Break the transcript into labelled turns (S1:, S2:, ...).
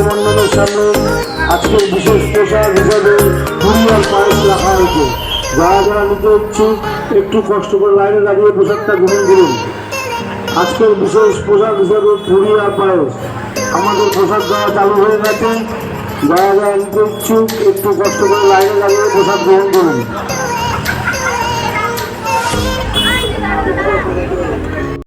S1: আমাদের সামনে আজকের বিশেষ পোশাক হিসাবে পুরিয়ার পায়েস রাখা হয়েছে। যারা যারা নিতে ইচ্ছুক, একটু কষ্ট করে লাইনে দাঁড়িয়ে পোশাকটা গ্রহণ করুন আজকের বিশেষ পোশাক হিসাবে পুরি আর পায়েস। আমাদের প্রসাদ দেওয়া চালু হয়ে গেছে। যারা যারা নিতে ইচ্ছুক, একটু কষ্ট করে লাইনে দাঁড়িয়ে পোশাক গ্রহণ করুন।